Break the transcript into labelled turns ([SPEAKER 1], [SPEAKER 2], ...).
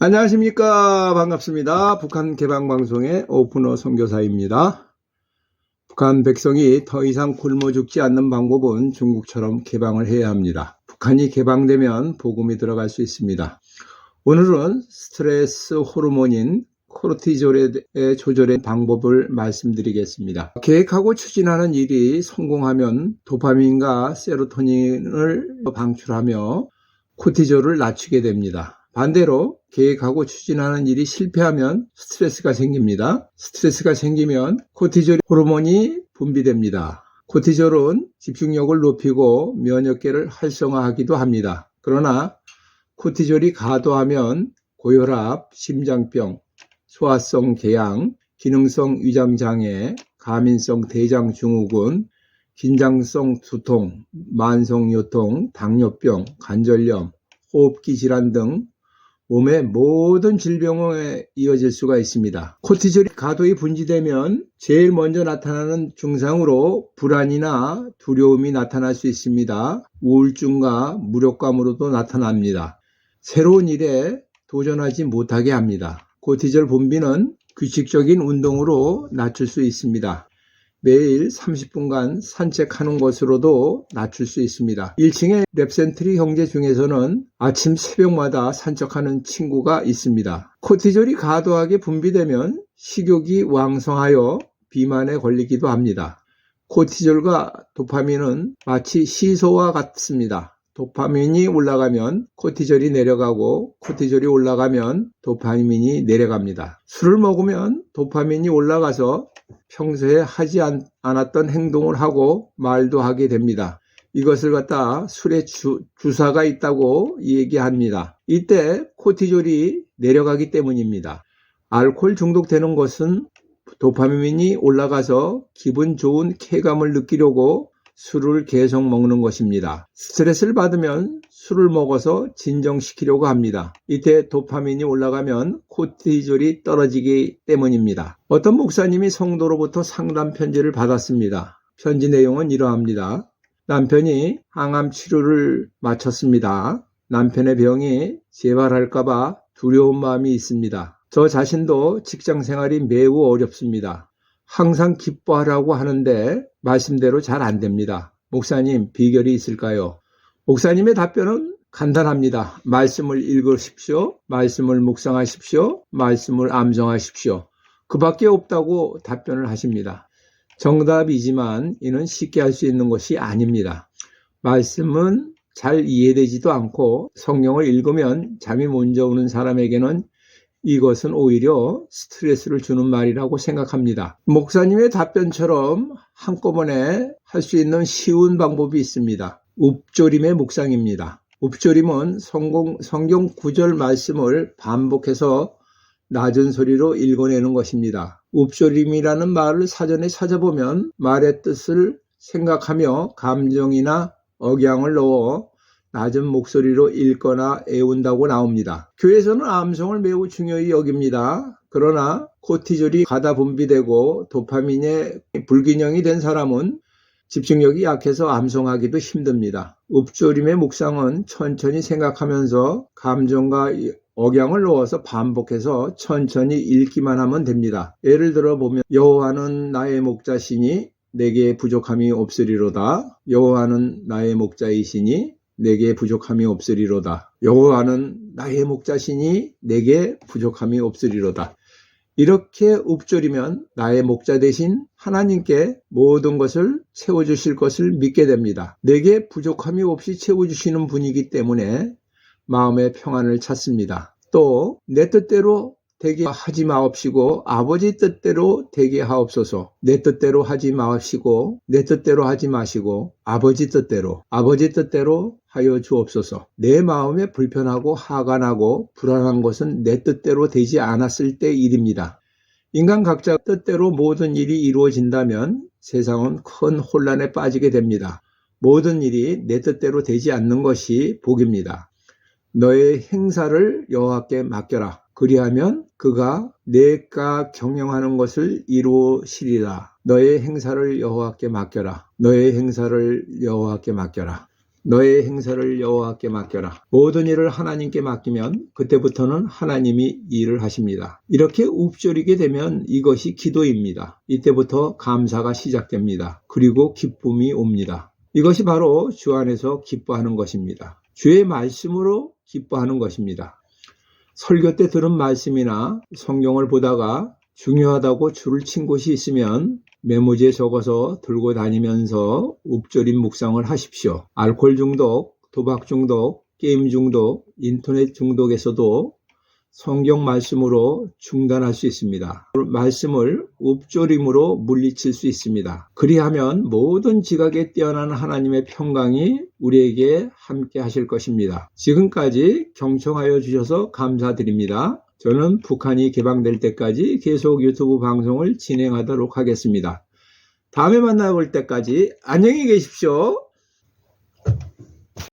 [SPEAKER 1] 안녕하십니까. 반갑습니다. 북한 개방방송의 오픈어 선교사입니다. 북한 백성이 더 이상 굶어 죽지 않는 방법은 중국처럼 개방을 해야 합니다. 북한이 개방되면 복음이 들어갈 수 있습니다. 오늘은 스트레스 호르몬인 코르티졸의 조절의 방법을 말씀드리겠습니다. 계획하고 추진하는 일이 성공하면 도파민과 세로토닌을 방출하며 코티졸을 낮추게 됩니다. 반대로 계획하고 추진하는 일이 실패하면 스트레스가 생깁니다. 스트레스가 생기면 코티졸 호르몬이 분비됩니다. 코티졸은 집중력을 높이고 면역계를 활성화하기도 합니다. 그러나 코티졸이 과도하면 고혈압, 심장병, 소화성 궤양, 기능성 위장 장애, 가민성 대장 증후군, 긴장성 두통, 만성 요통, 당뇨병, 관절염, 호흡기 질환 등 몸의 모든 질병에 이어질 수가 있습니다. 코티졸이 과도히 분지되면 제일 먼저 나타나는 증상으로 불안이나 두려움이 나타날 수 있습니다. 우울증과 무력감으로도 나타납니다. 새로운 일에 도전하지 못하게 합니다. 코티졸 분비는 규칙적인 운동으로 낮출 수 있습니다. 매일 30분간 산책하는 것으로도 낮출 수 있습니다. 1층의 랩센트리 형제 중에서는 아침 새벽마다 산책하는 친구가 있습니다. 코티졸이 과도하게 분비되면 식욕이 왕성하여 비만에 걸리기도 합니다. 코티졸과 도파민은 마치 시소와 같습니다. 도파민이 올라가면 코티졸이 내려가고 코티졸이 올라가면 도파민이 내려갑니다. 술을 먹으면 도파민이 올라가서 평소에 하지 않, 았던 행동을 하고 말도 하게 됩니다. 이것을 갖다 술에 주, 주사가 있다고 얘기합니다. 이때 코티졸이 내려가기 때문입니다. 알코올 중독되는 것은 도파민이 올라가서 기분 좋은 쾌감을 느끼려고 술을 계속 먹는 것입니다. 스트레스를 받으면 술을 먹어서 진정시키려고 합니다. 이때 도파민이 올라가면 코티졸이 떨어지기 때문입니다. 어떤 목사님이 성도로부터 상담 편지를 받았습니다. 편지 내용은 이러합니다. 남편이 항암 치료를 마쳤습니다. 남편의 병이 재발할까봐 두려운 마음이 있습니다. 저 자신도 직장 생활이 매우 어렵습니다. 항상 기뻐하라고 하는데 말씀대로 잘 안 됩니다. 목사님, 비결이 있을까요? 목사님의 답변은 간단합니다. 말씀을 읽으십시오. 말씀을 묵상하십시오. 말씀을 암송하십시오. 그 밖에 없다고 답변을 하십니다. 정답이지만 이는 쉽게 할 수 있는 것이 아닙니다. 말씀은 잘 이해되지도 않고 성경을 읽으면 잠이 먼저 오는 사람에게는 이것은 오히려 스트레스를 주는 말이라고 생각합니다. 목사님의 답변처럼 한꺼번에 할 수 있는 쉬운 방법이 있습니다. 읍조림의 묵상입니다. 읍조림은 성공, 성경 구절 말씀을 반복해서 낮은 소리로 읽어내는 것입니다. 읍조림이라는 말을 사전에 찾아보면 말의 뜻을 생각하며 감정이나 억양을 넣어 낮은 목소리로 읽거나 애운다고 나옵니다. 교회에서는 암송을 매우 중요히 여깁니다. 그러나 코티졸이 가다 분비되고 도파민의 불균형이 된 사람은 집중력이 약해서 암송하기도 힘듭니다. 읍조림의 묵상은 천천히 생각하면서 감정과 억양을 넣어서 반복해서 천천히 읽기만 하면 됩니다. 예를 들어 보면 여호와는 나의 목자시니 내게 부족함이 없으리로다. 여호와는 나의 목자이시니 내게 부족함이 없으리로다. 여호와는 나의 목자시니 내게 부족함이 없으리로다. 이렇게 읊조리면 나의 목자 대신 하나님께 모든 것을 채워주실 것을 믿게 됩니다. 내게 부족함이 없이 채워주시는 분이기 때문에 마음의 평안을 찾습니다. 또 내 뜻대로 되게 하지 마옵시고 아버지 뜻대로 되게 하옵소서. 내 뜻대로 하지 마옵시고 내 뜻대로 하지 마시고 아버지 뜻대로 아버지 뜻대로 하여 주옵소서. 내 마음에 불편하고 화가 나고 불안한 것은 내 뜻대로 되지 않았을 때 일입니다. 인간 각자 뜻대로 모든 일이 이루어진다면 세상은 큰 혼란에 빠지게 됩니다. 모든 일이 내 뜻대로 되지 않는 것이 복입니다. 너의 행사를 여호와께 맡겨라. 그리하면 그가 내가 경영하는 것을 이루시리라. 너의 행사를 여호와께 맡겨라. 너의 행사를 여호와께 맡겨라. 너의 행사를 여호와께 맡겨라. 모든 일을 하나님께 맡기면 그때부터는 하나님이 일을 하십니다. 이렇게 읊조리게 되면 이것이 기도입니다. 이때부터 감사가 시작됩니다. 그리고 기쁨이 옵니다. 이것이 바로 주 안에서 기뻐하는 것입니다. 주의 말씀으로 기뻐하는 것입니다. 설교 때 들은 말씀이나 성경을 보다가 중요하다고 줄을 친 곳이 있으면 메모지에 적어서 들고 다니면서 읊조린 묵상을 하십시오. 알코올 중독, 도박 중독, 게임 중독, 인터넷 중독에서도 성경 말씀으로 중단할 수 있습니다. 말씀을 읊조림으로 물리칠 수 있습니다. 그리하면 모든 지각에 뛰어난 하나님의 평강이 우리에게 함께 하실 것입니다. 지금까지 경청하여 주셔서 감사드립니다. 저는 북한이 개방될 때까지 계속 유튜브 방송을 진행하도록 하겠습니다. 다음에 만나볼 때까지 안녕히 계십시오.